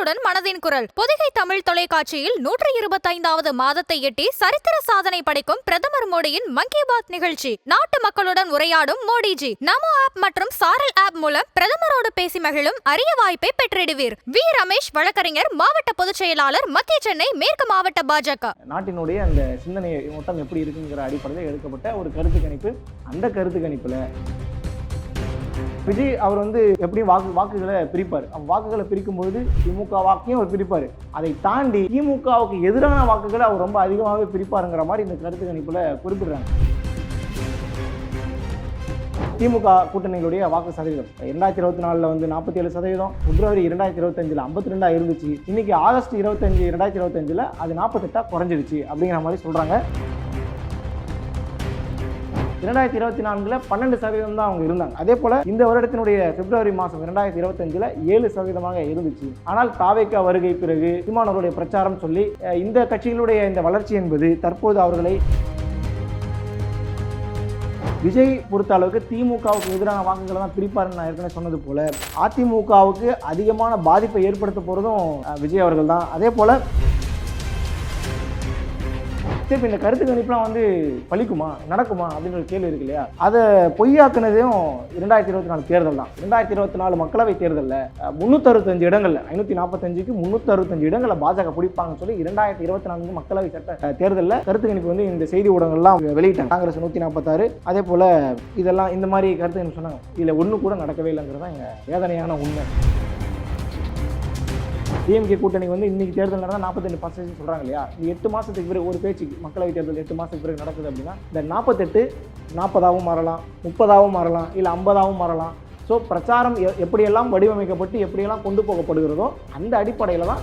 உங்களுடன் மனதின் குரல். பொதிகை தமிழ் தொலைக்காட்சியில் நூற்றி இருபத்தைந்தாவது மாதத்தை எட்டி சரித்திர சாதனை படைக்கும் பிரதமர் மோடியின் மன் கி பாத் நிகழ்ச்சி. நாட்டு மக்களுடன் உரையாடும் மோடிஜி. நமோ ஆப் மற்றும் சாரல் ஆப் மூலம் பிரதமரோடு பேசி மகிழும் அரிய வாய்ப்பை பெற்றிடுவீர். வி. ரமேஷ் வழக்கறிஞர் மாவட்ட பொதுச் செயலாளர் மத்திய சென்னை மேற்கு மாவட்ட பாஜக. நாட்டினுடைய அந்த சிந்தனை மொத்தம் எப்படி இருக்குங்கிற அடிப்படையில் எடுக்கப்பட்ட ஒரு கருத்து கணிப்பு. அந்த கருத்து கணிப்புல விஜய் அவர் வந்து எப்படியும் வாக்கு வாக்குகளை பிரிப்பார்? அந்த வாக்குகளை பிரிக்கும் பொழுது திமுக வாக்கையும் அவர் பிரிப்பார். அதை தாண்டி திமுகவுக்கு எதிரான வாக்குகளை அவர் ரொம்ப அதிகமாகவே பிரிப்பாருங்கிற மாதிரி இந்த கருத்து கணிப்பில் குறிப்பிடுறாங்க. திமுக கூட்டணிகளுடைய வாக்கு சதவீதம் இரண்டாயிரத்தி இருபத்தி நாலில் வந்து நாற்பத்தி ஏழு சதவீதம் பிப்ரவரி இரண்டாயிரத்தி இருபத்தஞ்சில் ஐம்பத்தி ரெண்டாக இருந்துச்சு. இன்னைக்கு ஆகஸ்ட் இருபத்தஞ்சு ரெண்டாயிரத்தி இருபத்தஞ்சில் அது நாற்பத்தெட்டாக குறைஞ்சிடுச்சு அப்படிங்கிற மாதிரி சொல்கிறாங்க இரண்டாயிரத்தி இருபத்தி நான்கில் பன்னெண்டு சதவீதம் தான் அவங்க இருந்தாங்க. அதே போல இந்த வருடத்தினுடைய பிப்ரவரி மாதம் இரண்டாயிரத்தி இருபத்தஞ்சில் ஏழு சதவீதமாக இருந்துச்சு. ஆனால் தாவேக்கா வருகை பிறகு சீமானவருடைய பிரச்சாரம் சொல்லி இந்த கட்சிகளுடைய இந்த வளர்ச்சி என்பது தற்போது அவர்களை விஜய் பொறுத்த அளவுக்கு திமுகவுக்கு எதிரான வாக்குகளை தான் பிரிப்பாருன்னு நான் ஏற்கனவே சொன்னது போல அதிமுகவுக்கு அதிகமான பாதிப்பை ஏற்படுத்த போகிறதும் விஜய் அவர்கள் தான். அதே போல் இப்போ இந்த கருத்து கணிப்புலாம் வந்து பழிக்குமா? நடக்குமா? அப்படின்ற ஒரு கேள்வி இருக்கு இல்லையா? அதை பொய்யாக்குனதையும் இரண்டாயிரத்தி இருபத்தி நாலு தேர்தல் தான். இரண்டாயிரத்தி இருபத்தி நாலு மக்களவை தேர்தலில் முந்நூற்றறுபத்தஞ்சு இடங்கள்ல ஐநூற்றி நாற்பத்தஞ்சுக்கு முந்நூற்றறுபத்தஞ்சு இடங்களில் பாஜக பிடிப்பாங்கன்னு சொல்லி இரண்டாயிரத்தி இருபத்தி நான்கு மக்களவை சட்ட தேர்தலில் கருத்து கணிப்பு வந்து இந்த செய்தி ஊடகங்கள்லாம் வெளியிட்டாங்க. காங்கிரஸ் நூற்றி நாற்பத்தாறு அதே போல் இதெல்லாம் இந்த மாதிரி கருத்து கணிப்பு சொன்னாங்க. இதில் ஒன்று கூட நடக்கவே இல்லைங்கிறது தான் எங்கள் வேதனையான உண்மை. டிஎம்கே கூட்டணி வந்து இன்னைக்கு தேர்தல் நடந்தால் நாற்பத்தெட்டு பர்சன்டேஜ் சொல்கிறாங்க இல்லையா? இந்த எட்டு மாதத்துக்கு பிறகு ஒரு பேச்சுக்கு மக்களவைத் தேர்தல் எட்டு மாதத்துக்கு பிறகு நடக்குது அப்படின்னா இந்த நாற்பத்தெட்டு நாற்பதாகவும் மாறலாம் முப்பதாகவும் மாறலாம் இல்லை ஐம்பதாகவும் மாறலாம். ஸோ பிரச்சாரம் எ- எப்படியெல்லாம் வடிவமைக்கப்பட்டு எப்படியெல்லாம் கொண்டு போகப்படுகிறதோ அந்த அடிப்படையில் தான்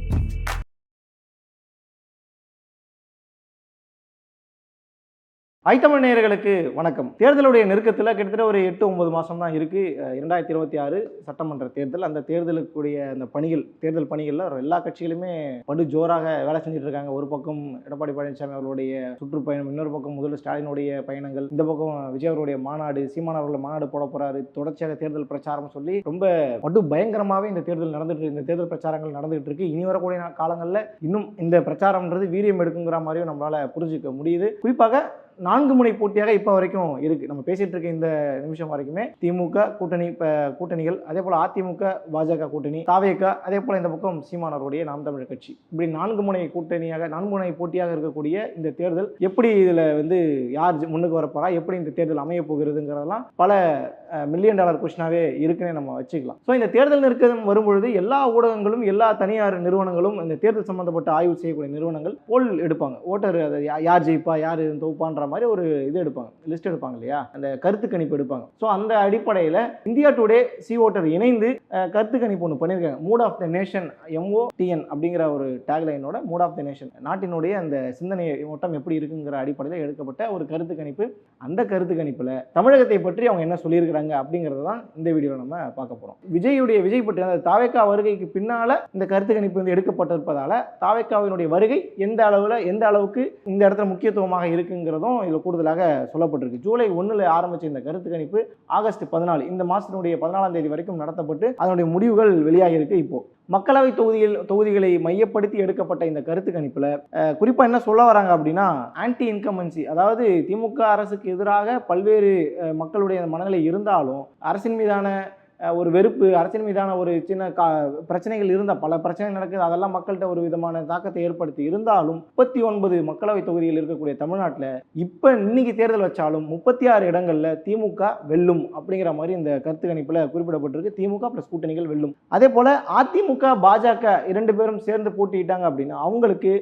ஐத்தமிழ் நேயர்களுக்கு வணக்கம். தேர்தலுடைய நெருக்கத்தில் கிட்டத்தட்ட ஒரு எட்டு ஒன்பது மாதம் தான் இருக்குது இரண்டாயிரத்தி இருபத்தி ஆறு சட்டமன்ற தேர்தல். அந்த தேர்தலுக்குரிய அந்த பணிகள் தேர்தல் பணிகளில் எல்லா கட்சிகளுமே படு ஜோராக வேலை செஞ்சுட்டு இருக்காங்க. ஒரு பக்கம் எடப்பாடி பழனிசாமி அவர்களுடைய சுற்றுப்பயணம் இன்னொரு பக்கம் முதல்வர் ஸ்டாலினுடைய பயணங்கள். இந்த பக்கம் விஜய் அவருடைய மாநாடு சீமான் அவர்கள் மாநாடு போட போகிறாரு தொடர்ச்சியாக தேர்தல் பிரச்சாரம் சொல்லி ரொம்ப படு பயங்கரமாகவே இந்த தேர்தல் நடந்துட்டு இந்த தேர்தல் பிரச்சாரங்கள் நடந்துகிட்டு இருக்கு. இனி வரக்கூடிய காலங்களில் இன்னும் இந்த பிரச்சாரம்ன்றது வீரியம் எடுக்குங்கிற மாதிரியும் நம்மளால் புரிஞ்சுக்க முடியுது. குறிப்பாக நான்கு முனை போட்டியாக இப்போ வரைக்கும் இருக்கு. நம்ம பேசிட்டு இருக்க இந்த நிமிஷம் வரைக்குமே திமுக கூட்டணி இப்போ கூட்டணிகள் அதே போல அதிமுக பாஜக கூட்டணி தாவேக அதே போல இந்த பக்கம் சீமானவருடைய நாம் தமிழர் கட்சி. இப்படி நான்கு முனை கூட்டணியாக நான்கு முனை போட்டியாக இருக்கக்கூடிய இந்த தேர்தல் எப்படி இதுல வந்து யார் ஜெ- முன்னுக்கு வரப்போறா? எப்படி இந்த தேர்தல் அமைய போகிறதுங்கிறதெல்லாம் பல மில்லியன் டாலர் கொஸ்டினாவே இருக்குன்னே நம்ம வச்சுக்கலாம். ஸோ இந்த தேர்தல் நெருக்கம் வரும்பொழுது எல்லா ஊடகங்களும் எல்லா தனியார் நிறுவனங்களும் இந்த தேர்தல் சம்பந்தப்பட்ட ஆய்வு செய்யக்கூடிய நிறுவனங்கள் போல் எடுப்பாங்க. ஓட்டர் அதை யார் ஜெயிப்பா? யார் தொகுப்பான்ற மாதிரி ஒரு இது எடுப்பாங்க லிஸ்ட் எடுப்பாங்க இல்லையா? அந்த கருத்து கணிப்பு எடுப்பாங்க. ஸோ அந்த அடிப்படையில் இந்தியா டுடே சி ஓட்டர் இணைந்து கருத்து கணிப்பு ஒன்று பண்ணியிருக்காங்க. Mood of the nation MO TN அப்படிங்கிற ஒரு டேக்லைனோட மூட் ஆஃப் த நேஷன் நாட்டினுடைய அந்த சிந்தனை ஓட்டம் எப்படி இருக்குங்கிற அடிப்படையில் எடுக்கப்பட்ட ஒரு கருத்து கணிப்பு. அந்த கருத்து கணிப்பில் தமிழகத்தை பற்றி அவங்க என்ன சொல்லியிருக்கிறாங்க அப்படிங்கிறத தான் இந்த வீடியோவில் நம்ம பார்க்க போகிறோம் விஜயுடைய விஜய் பற்றி அந்த தாவேக்கா வருகைக்கு பின்னால் இந்த கருத்து கணிப்பு வந்து எடுக்கப்பட்டிருப்பதால் தாவேக்காவினுடைய வருகை எந்த அளவில் எந்த அளவுக்கு இந்த இடத்துல முக்கியத்துவமாக இருக்குங்கிறதும் இதில் கூடுதலாக சொல்லப்பட்டிருக்கு. ஜூலை ஒன்றில் ஆரம்பித்த இந்த கருத்து கணிப்பு ஆகஸ்ட் பதினாலு இந்த மாதத்தினுடைய பதினாலாம் தேதி வரைக்கும் நடத்தப்பட்டு அதனுடைய முடிவுகள் வெளியாகியிருக்கு இப்போ. மக்களவை தொகுதியில் தொகுதிகளை மையப்படுத்தி எடுக்கப்பட்ட இந்த கருத்து கணிப்பில் குறிப்பாக என்ன சொல்ல வராங்க அப்படின்னா ஆன்டி இன்கமன்சி அதாவது திமுக அரசுக்கு எதிராக பல்வேறு மக்களுடைய மனநிலை இருந்தாலும் அரசின் மீதான ஒரு வெறுப்பு அரசியல் மீதான ஒரு சின்ன கா பிரச்சனைகள் இருந்தால் பல பிரச்சனைகள் நடக்குது. அதெல்லாம் மக்கள்கிட்ட ஒரு விதமான தாக்கத்தை ஏற்படுத்தி இருந்தாலும் முப்பத்தி ஒன்பது மக்களவை தொகுதியில் இருக்கக்கூடிய தமிழ்நாட்டில் இப்போ இன்னைக்கு தேர்தல் வச்சாலும் முப்பத்தி ஆறு இடங்களில் திமுக வெல்லும் அப்படிங்கிற மாதிரி இந்த கருத்து கணிப்பில் குறிப்பிடப்பட்டிருக்கு. திமுக ப்ளஸ் கூட்டணிகள் வெல்லும். அதே போல் அதிமுக பாஜக இரண்டு பேரும் சேர்ந்து போட்டியிட்டாங்க அப்படின்னா அவங்களுக்கு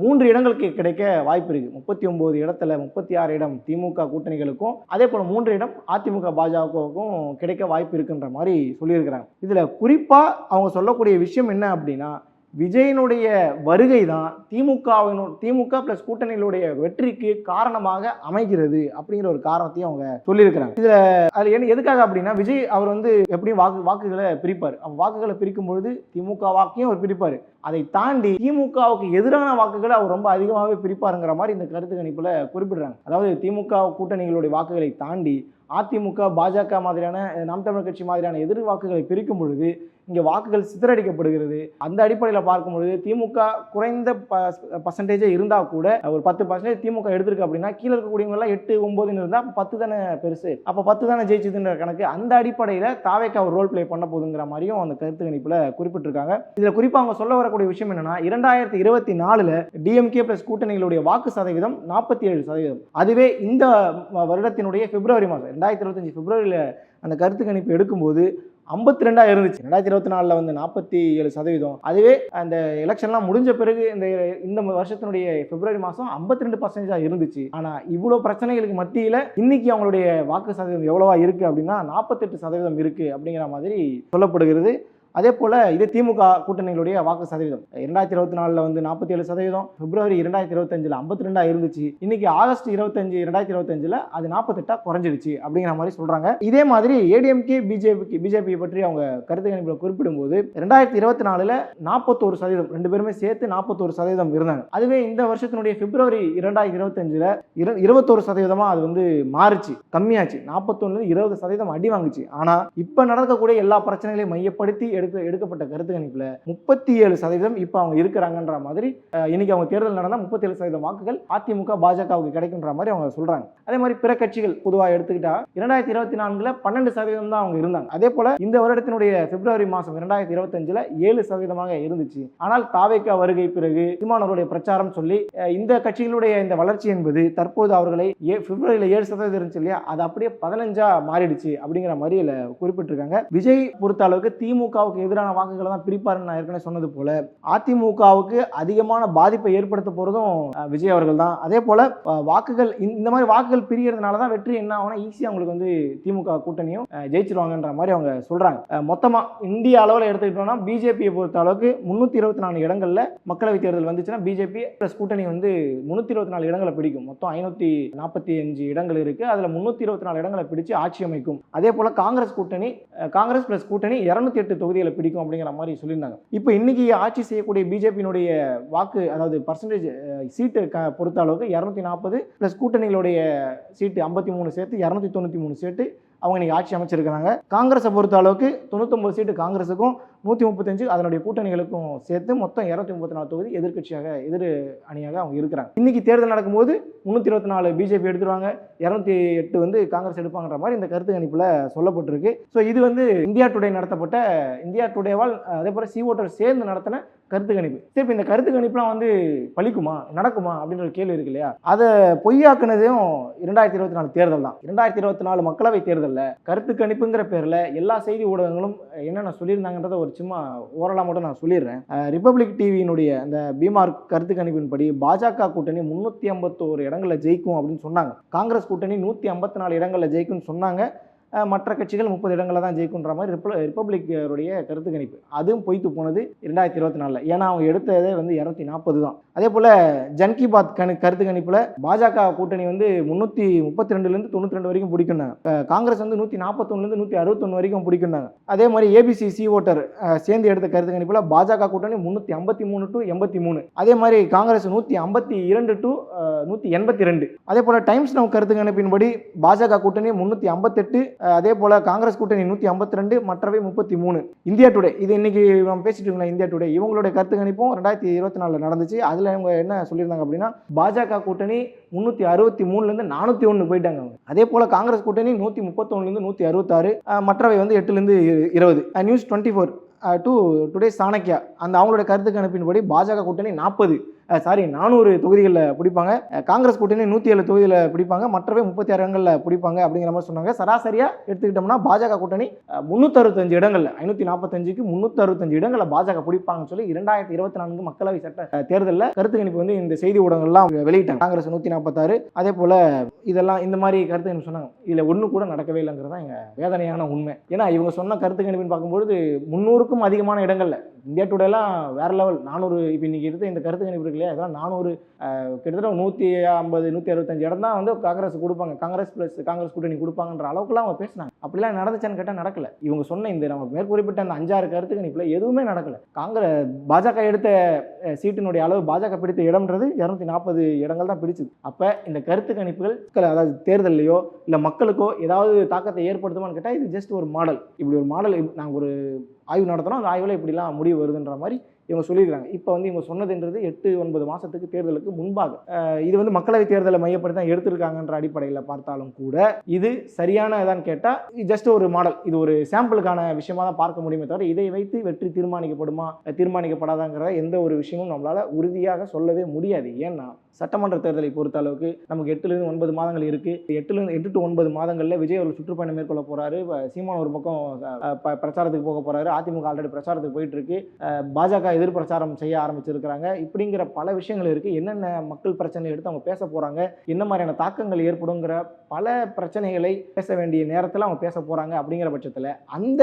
மூன்று இடங்களுக்கு கிடைக்க வாய்ப்பு இருக்குது முப்பத்தி ஒன்பது இடத்துல முப்பத்தி ஆறு இடம் திமுக கூட்டணிகளுக்கும் அதே போல் மூன்று இடம் அதிமுக பாஜகவுக்கும் கிடைக்க வாய்ப்பு இருக்குன்ற மாதிரி சொல்லியிருக்கிறாங்க. இதில் குறிப்பாக அவங்க சொல்லக்கூடிய விஷயம் என்ன அப்படின்னா விஜயனுடைய வருகை தான் திமுகவினு திமுக ப்ளஸ் கூட்டணிகளுடைய வெற்றிக்கு காரணமாக அமைகிறது அப்படிங்கிற ஒரு காரணத்தையும் அவங்க சொல்லியிருக்கிறாங்க. இதில் அது என்ன எதுக்காக அப்படின்னா விஜய் அவர் வந்து எப்படியும் வாக்கு வாக்குகளை பிரிப்பார். அவர் வாக்குகளை பிரிக்கும் பொழுது திமுக வாக்கையும் அவர் பிரிப்பார். அதை தாண்டி திமுகவுக்கு எதிரான வாக்குகளை அவர் ரொம்ப அதிகமாகவே பிரிப்பாருங்கிற மாதிரி இந்த கருத்து கணிப்பில் குறிப்பிடுறாங்க. அதாவது திமுக கூட்டணிகளுடைய வாக்குகளை தாண்டி அதிமுக பாஜக மாதிரியான நாம் தமிழ் கட்சி மாதிரியான எதிர் வாக்குகளை பிரிக்கும் பொழுது இங்கே வாக்குகள் சிதறடிக்கப்படுகிறது. அந்த அடிப்படையில் பார்க்கும்பொழுது திமுக குறைந்த பர்சன்டேஜே இருந்தால் கூட ஒரு பத்து பர்சன்டேஜ் திமுக எடுத்திருக்கு அப்படின்னா கீழே இருக்கக்கூடியவங்க எட்டு ஒன்பதுன்னு இருந்தால் அப்போ பத்து தானே பெருசு. அப்போ பத்து தானே ஜெயிச்சதுன்ற கணக்கு அந்த அடிப்படையில் தாவேக்கா ஒரு ரோல் ப்ளே பண்ண போதுங்கிற மாதிரியும் அந்த கருத்து கணிப்பில் குறிப்பிட்டிருக்காங்க. இதில் குறிப்பாக அவங்க சொல்ல வரக்கூடிய விஷயம் என்னன்னா இரண்டாயிரத்தி இருபத்தி நாலில் டிஎம்கே ப்ளஸ் கூட்டணிகளுடைய வாக்கு சதவீதம் நாற்பத்தி ஏழு சதவீதம். அதுவே இந்த வருடத்தினுடைய பிப்ரவரி மாதம் ரெண்டாயிரத்தி இருபத்தஞ்சு பிப்ரவரியில் அந்த கருத்து கணிப்பு எடுக்கும்போது ஐம்பத்தி ரெண்டாக இருந்துச்சு. ரெண்டாயிரத்தி இருபத்தி நாலில் வந்து நாற்பத்தி ஏழு சதவீதம். அதுவே அந்த எலெக்ஷன்லாம் முடிஞ்ச பிறகு இந்த இந்த வருஷத்தினுடைய பிப்ரவரி மாதம் ஐம்பத்தி ரெண்டு பர்சன்டேஜாக இருந்துச்சு. ஆனால் இவ்வளோ பிரச்சனைகளுக்கு மத்தியில் இன்னைக்கு அவங்களுடைய வாக்கு சதவீதம் எவ்வளோவா இருக்குது அப்படின்னா நாற்பத்தெட்டு சதவீதம் இருக்குது அப்படிங்கிற மாதிரி சொல்லப்படுகிறது. அதே போல் இது திமுக கூட்டணிகளுடைய வாக்கு சதவீதம். இரண்டாயிரத்தி இருபத்தி நாலில் வந்து நாற்பத்தி ஏழு சதவீதம் பிப்ரவரி இரண்டாயிரத்தி இருபத்தஞ்சில் ஐம்பத்தி ரெண்டாக இருந்துச்சு. இன்னைக்கு ஆகஸ்ட் இருபத்தஞ்சு ரெண்டாயிரத்தி இருபத்தஞ்சில் அது நாற்பத்தெட்டாக குறைஞ்சிருச்சு அப்படிங்கிற மாதிரி சொல்கிறாங்க இதே மாதிரி ஏடிஎம்கே பிஜேபிக்கு பிஜேபி பற்றி அவங்க கருத்து கணிப்பில் குறிப்பிடும்போது ரெண்டாயிரத்தி இருபத்தி நாலில் நாற்பத்தோரு சதவீதம் ரெண்டு பேருமே சேர்த்து நாற்பத்தோரு சதவீதம் இருந்தாங்க. அதுவே இந்த வருஷத்தினுடைய பிப்ரவரி இரண்டாயிரத்தி இருபத்தஞ்சில் இரு இருபத்தோரு சதவீதமாக அது வந்து மாறுச்சு கம்மியாச்சு. நாற்பத்தொன்னு இருபது சதவீதம் அடி வாங்குச்சு. ஆனால் இப்போ நடக்கக்கூடிய எல்லா பிரச்சனைகளையும் மையப்படுத்தி எடுக்க எடுக்கப்பட்ட கருத்து கணிப்பில் முப்பத்தி ஏழு சதவீதம் இப்போ அவங்க இருக்கிறாங்கன்ற மாதிரி இன்னைக்கு அவங்க தேர்தல் நடந்தால் முப்பத்தி ஏழு சதவீதம் வாக்குகள் அதிமுக பாஜகவுக்கு கிடைக்குன்ற மாதிரி அவங்க சொல்றாங்க. அதே மாதிரி பிற கட்சிகள் பொதுவாக எடுத்துக்கிட்டா இரண்டாயிரத்தி இருபத்தி நான்கில் பன்னெண்டு சதவீதம் தான் அவங்க இருந்தாங்க. அதே போல இந்த வருடத்தினுடைய பிப்ரவரி மாதம் இரண்டாயிரத்தி இருபத்தஞ்சில் ஏழு சதவீதமாக இருந்துச்சு. ஆனால் தாவேக்கா வருகை பிறகு சீமானவருடைய பிரச்சாரம் சொல்லி இந்த கட்சிகளுடைய இந்த வளர்ச்சி என்பது தற்போது அவர்களை ஏ பிப்ரவரியில் ஏழு சதவீதம் இருந்துச்சு இல்லையா? அது அப்படியே பதினஞ்சா மாறிடுச்சு அப்படிங்கிற மாதிரி குறிப்பிட்டிருக்காங்க. விஜய் பொறுத்த அளவுக்கு திமுகவுக்கு எதிரான வாக்குகளை தான் பிரிப்பாருன்னு நான் ஏற்கனவே சொன்னது போல. அதிமுகவுக்கு அதிகமான பாதிப்பை ஏற்படுத்த போகிறதும் விஜய் அவர்கள் தான். அதே போல் வாக்குகள் இந்த- மாதிரி வாக்குகள் பிரியறதுனால தான் வெற்றி என்ன ஆகும்னா ஈஸியாக அவங்களுக்கு வந்து திமுக கூட்டணியும் ஜெயிச்சிருவாங்கன்ற மாதிரி அவங்க சொல்கிறாங்க மொத்தமாக இந்திய அளவில் எடுத்துக்கிட்டோம்னா பிஜேபியை பொறுத்த அளவுக்கு முந்நூற்றி இருபத்தி நாலு இடங்களில் மக்களவைத் தேர்தல் வந்துச்சுன்னா பிஜேபி ப்ளஸ் கூட்டணி வந்து முந்நூற்றி இருபத்தி நாலு இடங்களை பிடிக்கும். மொத்தம் ஐநூற்றி நாற்பத்தி அஞ்சு இடங்கள் இருக்குது அதில் முந்நூற்றி இருபத்தி நாலு இடங்களை பிடிச்சு ஆட்சி அமைக்கும். அதே போல் காங்கிரஸ் கூட்டணி காங்கிரஸ் ப்ளஸ் கூட்டணி இரநூத்தி எட்டு தொகுதி தொகுதிகளை பிடிக்கும் அப்படிங்கிற மாதிரி சொல்லியிருந்தாங்க. இப்போ இன்னைக்கு ஆட்சி செய்யக்கூடிய பிஜேபியினுடைய வாக்கு அதாவது பர்சன்டேஜ் சீட்டு க பொறுத்த அளவுக்கு இரநூத்தி நாற்பது ப்ளஸ் கூட்டணிகளுடைய சீட்டு ஐம்பத்தி மூணு சேர்த்து இரநூத்தி தொண்ணூற்றி மூணு சீட்டு அவங்க இன்னைக்கு ஆட்சி அமைச்சிருக்கிறாங்க. காங்கிரஸை பொறுத்த அளவுக்கு தொண்ணூத்தொம்பது சீட்டு காங்கிரஸுக்கும் நூற்றி முப்பத்தஞ்சு அதனுடைய கூட்டணிகளுக்கும் சேர்த்து மொத்தம் இரநூத்தி முப்பத்தி நாலு தொகுதி எதிர்க்கட்சியாக எதிர் அணியாக அவங்க இருக்கிறாங்க. இன்னைக்கு தேர்தல் நடக்கும்போது முந்நூற்றி இருபத்தி நாலு பிஜேபி எடுத்துருவாங்க இரநூத்தி எட்டு வந்து காங்கிரஸ் எடுப்பாங்கிற மாதிரி இந்த கருத்து கணிப்பில் சொல்லப்பட்டிருக்கு. ஸோ இது வந்து இந்தியா டுடே நடத்தப்பட்ட இந்தியா டுடேவால் அதே போல் சி ஓட்டர் சேர்ந்து நடத்தின கருத்து கணிப்பு. சரி இப்போ இந்த கருத்து கணிப்புலாம் வந்து பழிக்குமா நடக்குமா அப்படின்ற ஒரு கேள்வி இருக்கு இல்லையா? அதை பொய்யாக்குனதையும் இரண்டாயிரத்தி இருபத்தி நாலு தேர்தல் தான். இரண்டாயிரத்தி இருபத்தி நாலு மக்களவை தேர்தலில் கருத்து கணிப்புங்கிற பேரில் எல்லா செய்தி ஊடகங்களும் என்னென்ன சொல்லியிருந்தாங்கன்றத ஒரு சும்மா ஓரலாக மட்டும் நான் சொல்லிடுறேன். ரிப்பப்ளிக் டிவியினுடைய அந்த பீமார் கருத்து கணிப்பின்படி பாஜக கூட்டணி முந்நூற்றி ஐம்பத்தோரு இடங்களில் ஜெயிக்கும் அப்படின்னு சொன்னாங்க. காங்கிரஸ் கூட்டணி நூற்றி ஐம்பத்தி நாலு இடங்களில் ஜெயிக்கும்னு சொன்னாங்க. மற்ற கட்சிகள் முப்பது இடங்களில் தான் ஜெயிக்குன்ற மாதிரி ரிப்ப ரிப்பப்ளிக்கருடைய கருத்து கணிப்பு. அதுவும் பொய்த்து போனது ரெண்டாயிரத்தி இருபத்தி நாலில். ஏன்னா அவங்க எடுத்ததே வந்து இரநூத்தி நாற்பது தான். அதே போல் ஜன் கி பாத் கணி கருத்து கணிப்பில் பாஜக கூட்டணி வந்து முந்நூற்றி முப்பத்தி ரெண்டுலேருந்து தொண்ணூற்றி ரெண்டு வரைக்கும் பிடிக்குன்னாங்க காங்கிரஸ் வந்து நூற்றி நாற்பத்தொன்னுலேருந்து நூற்றி அறுபத்தொன்று வரைக்கும் பிடிக்குன்னாங்க அதே மாதிரி ஏபிசி சி ஓட்டர் சேர்ந்து எடுத்த கருத்து கணிப்பில் பாஜக கூட்டணி முந்நூற்றி ஐம்பத்தி மூணு டு எண்பத்தி மூணு. அதே மாதிரி காங்கிரஸ் நூற்றி ஐம்பத்தி இரண்டு டு நூற்றி எண்பத்தி ரெண்டு. அதே போல் டைம்ஸ் நவ் கருத்து கணிப்பின்படி பாஜக கூட்டணி முந்நூற்றி ஐம்பத்தெட்டு அதே போல் காங்கிரஸ் கூட்டணி நூற்றி ஐம்பத்தி ரெண்டு மற்றவை முப்பத்தி மூணு இந்தியா டுடே இது இன்னைக்கு நம்ம பேசிட்டு இருக்கோம் இந்தியா டுடே இவங்களுடைய கருத்து கணிப்பும் ரெண்டாயிரத்தி இருபத்தி நாலில் நடந்துச்சு. அதில் இவங்க என்ன சொல்லியிருந்தாங்க அப்படின்னா பாஜக கூட்டணி முந்நூற்றி அறுபத்தி மூணுலேருந்து நானூற்றி ஒன்று போயிட்டாங்க அவங்க. அதே போல் காங்கிரஸ் கூட்டணி நூற்றி முப்பத்தொன்னுலேருந்து நூற்றி அறுபத்தாறு மற்றவை வந்து எட்டுலேருந்து இருபது. News twenty four to today Chanakya அந்த அவங்களோட கருத்து கணிப்பின்படி பாஜக கூட்டணி நாற்பது சாரி நானூறு தொகுதிகளில் பிடிப்பாங்க. காங்கிரஸ் கூட்டணி நூற்றி ஏழு தொகுதியில் பிடிப்பாங்க. மற்றவை முப்பத்தி ஆறு இடங்களில் பிடிப்பாங்க அப்படிங்கிற மாதிரி சொன்னாங்க. சராசரியாக எடுத்துக்கிட்டோம்னா பாஜக கூட்டணி முந்நூற்றறுபத்தஞ்சு இடங்களில் ஐநூற்றி நாற்பத்தஞ்சுக்கு முந்நூற்றறுபத்தஞ்சு இடங்களில் பாஜக பிடிப்பாங்கன்னு சொல்லி இரண்டாயிரத்தி இருபத்தி நான்கு மக்களவை சட்ட தேர்தலில் கருத்து கணிப்பு வந்து இந்த செய்தி ஊடகங்கள்லாம் வெளியிட்டாங்க. காங்கிரஸ் நூற்றி நாற்பத்தாறு அதே போல் இதெல்லாம் இந்த மாதிரி கருத்து கணிப்பு சொன்னாங்க. இதில் ஒன்று கூட நடக்கவே இல்லைங்கிறது தான் எங்கள் வேதனையான உண்மை. ஏன்னா இவங்க சொன்ன கருத்து கணிப்புன்னு பார்க்கும்பொழுது முந்நூறுக்கும் அதிகமான இடங்கள்ல இந்தியா டுடேலாம் வேறு லெவல் நானூறு இப்போ இன்றைக்கி எடுத்த இந்த கருத்து கணிப்பு இல்லையா? இதெல்லாம் நானூறு கிட்டத்தட்ட நூற்றி ஐம்பது நூற்றி அறுபத்தஞ்சு இடம் தான் வந்து காங்கிரஸ் கொடுப்பாங்க. காங்கிரஸ் ப்ளஸ் காங்கிரஸ் கூட்டணி கொடுப்பாங்கன்ற அளவுக்குலாம் அவங்க பேசினாங்க. அப்படிலாம் நடந்துச்சான்னு கேட்டால் நடக்கல. இவங்க சொன்ன இந்த நம்ம மேற்குறிப்பிட்ட அந்த அஞ்சாறு கருத்து கணிப்பில் எதுவுமே நடக்கல. காங்கிரஸ் பாஜக எடுத்த சீட்டினுடைய அளவு பாஜக பிடித்த இடம்ன்றது இரநூத்தி நாற்பது இடங்கள் தான் பிடிச்சது. அப்போ இந்த கருத்து கணிப்புகள் அதாவது தேர்தல்லையோ இல்லை மக்களுக்கோ ஏதாவது தாக்கத்தை ஏற்படுத்துமான்னு கேட்டால் இது ஜஸ்ட் ஒரு மாடல். இப்படி ஒரு மாடல் நாங்கள் ஒரு ஆய்வு நடத்துகிறோம் அந்த ஆய்வில் இப்படிலாம் முடிவு வருதுன்ற மாதிரி இவங்க சொல்லியிருக்காங்க. இப்போ வந்து இவங்க சொன்னதுன்றது எட்டு ஒன்பது மாதத்துக்கு தேர்தலுக்கு முன்பாக. இது வந்து மக்களவை தேர்தலை மையப்படுத்தி தான் எடுத்திருக்காங்கன்ற அடிப்படையில் பார்த்தாலும் கூட இது சரியான இதான்னு கேட்டால் ஜஸ்ட் ஒரு மாடல் இது ஒரு சாம்பிளுக்கான விஷயமா தான் பார்க்க முடியுமே தவிர இதை வைத்து வெற்றி தீர்மானிக்கப்படுமா தீர்மானிக்கப்படாதாங்கிற எந்த ஒரு விஷயமும் நம்மளால் உறுதியாக சொல்லவே முடியாது. ஏன்னா சட்டமன்ற தேர்தலை பொறுத்த அளவுக்கு நமக்கு எட்டுலேருந்து ஒன்பது மாதங்கள் இருக்குது எட்டுலேருந்து எட்டு டு ஒன்பது மாதங்களில் விஜய் அவர்கள் சுற்றுப்பயணம் மேற்கொள்ள போகிறாரு சீமான் ஒரு பக்கம் ப- பிரச்சாரத்துக்கு போக போகிறாரு அதிமுக ஆல்ரெடி பிரச்சாரத்துக்கு போயிட்டு இருக்கு. பாஜக எதிர் பிரச்சாரம் செய்ய ஆரம்பிச்சிருக்கிறாங்க. இப்படிங்கிற பல விஷயங்கள் இருக்குது என்னென்ன மக்கள் பிரச்சனை எடுத்து அவங்க பேச போகிறாங்க என்ன மாதிரியான தாக்கங்கள் ஏற்படுங்கிற பல பிரச்சனைகளை பேச வேண்டிய நேரத்தில் அவங்க பேச போகிறாங்க அப்படிங்கிற பட்சத்தில் அந்த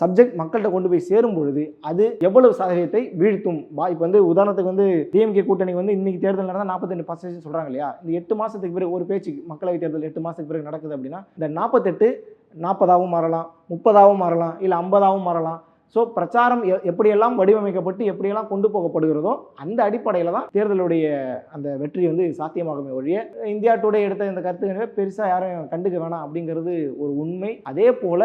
சப்ஜெக்ட் மக்கள்கிட்ட கொண்டு போய் சேரும் பொழுது அது எவ்வளவு சதவீதத்தை வீழ்த்தும்? இப்போ வந்து உதாரணத்துக்கு வந்து டிஎம்கே கூட்டணி வந்து இன்னைக்கு தேர்தல் நடந்தால் நாற்பத்தெட்டு பர்சன்டேஜ் சொல்கிறாங்க இல்லையா? இந்த எட்டு மாதத்துக்கு பிறகு ஒரு பேச்சு மக்களவை தேர்தல் எட்டு மாதத்துக்கு பிறகு நடக்குது அப்படின்னா இந்த நாற்பத்தெட்டு நாற்பதாகவும் மாறலாம் முப்பதாகவும் மாறலாம் இல்லை ஐம்பதாகவும் மாறலாம் ஸோ பிரச்சாரம் எ- எப்படியெல்லாம் வடிவமைக்கப்பட்டு எப்படியெல்லாம் கொண்டு போகப்படுகிறதோ அந்த அடிப்படையில் தான் தேர்தலுடைய அந்த வெற்றி வந்து சாத்தியமாகுமே ஒழிய இந்தியா டுடே எடுத்த இந்த கருத்துக்களை பெருசாக யாரும் கண்டுக்க வேணாம் அப்படிங்கிறது ஒரு உண்மை. அதே போல்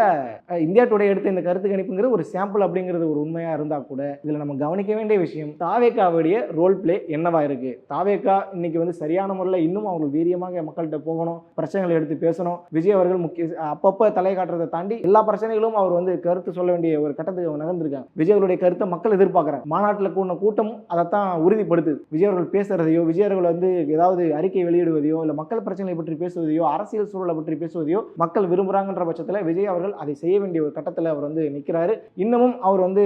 இந்தியா டுடே எடுத்த இந்த கருத்து கணிப்புங்கிறது ஒரு சாம்பிள் அப்படிங்கிறது ஒரு உண்மையாக இருந்தால் கூட இதில் நம்ம கவனிக்க வேண்டிய விஷயம் தாவேக்காவுடைய ரோல் பிளே என்னவா இருக்குது தாவேக்கா இன்னைக்கு வந்து சரியான முறையில் இன்னும் அவங்க வீரியமாக மக்கள்கிட்ட போகணும் பிரச்சனைகளை எடுத்து பேசணும். விஜய் அவர்கள் முக்கிய அப்பப்போ தலை காட்டுறதை தாண்டி எல்லா பிரச்சனைகளும் அவர் வந்து கருத்து சொல்ல வேண்டிய ஒரு கட்டத்துக்கு நகர்ந்திருக்காங்க. விஜய் அவர்களுடைய கருத்தை மக்கள் எதிர்பார்க்குறாங்க. மாநாட்டில் கூடின கூட்டம் அதைத்தான் உறுதிப்படுத்துது. விஜய் அவர்கள் பேசுறதையோ விஜய் அவர்கள் வந்து ஏதாவது அறிக்கை வெளியிடுவதையோ இல்லை மக்கள் பிரச்சனைகளை பற்றி பேசுவதையோ அரசியல் சூழலை பற்றி பேசுவதையோ மக்கள் விரும்புகிறாங்கன்ற பட்சத்தில் விஜய் அவர்கள் அதை செய்ய வேண்டிய ஒரு கட்டத்தில் அவர் வந்து நிற்கிறாரு இன்னமும் அவர் வந்து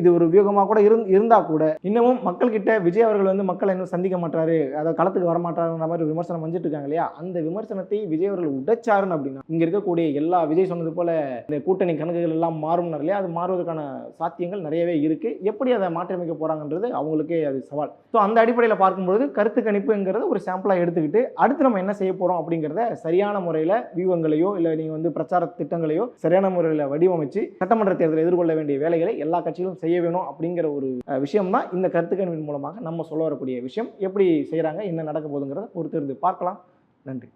இது ஒரு வியூகமாக கூட இருந் இருந்தா கூட இன்னமும் மக்கள் கிட்ட விஜய் அவர்கள் வந்து மக்களை இன்னும் சந்திக்க மாட்டாரு அதாவது களத்துக்கு வரமாட்டாருன்ற மாதிரி விமர்சனம் வந்துட்டு இருக்காங்க இல்லையா? அந்த விமர்சனத்தை விஜய் அவர்கள் உடைச்சாருன்னு அப்படின்னா இங்கே இருக்கக்கூடிய எல்லா விஜய் சொன்னது போல இந்த கூட்டணி கணக்குகள் எல்லாம் மாறும் இல்லையா? அது மாறுவதற்கான சாத்தியங்கள் நிறையவே இருக்குது எப்படி அதை மாற்றியமைக்க போகிறாங்கன்றது அவங்களுக்கே அது சவால். ஸோ அந்த அடிப்படையில் பார்க்கும்பொழுது கருத்து கணிப்புங்கிறத ஒரு சாம்பிளாக எடுத்துக்கிட்டு அடுத்து நம்ம என்ன செய்ய போகிறோம் அப்படிங்கிறத சரியான முறையில் வியூகங்களையோ இல்லை நீங்கள் வந்து பிரச்சார திட்டங்களையோ சரியான முறையில் வடிவமைச்சு சட்டமன்ற தேர்தலை எதிர்கொள்ள வேண்டிய வேலைகளை எல்லா கட்சிகளும் செய்ய வேணும் அப்படிங்கிற ஒரு விஷயம் தான் இந்த கருத்து கணிப்பின் மூலமாக நம்ம சொல்ல வரக்கூடிய விஷயம். எப்படி செய்கிறாங்க என்ன நடக்க போகுதுங்கிறத பொறுத்திருந்து பார்க்கலாம். நன்றி.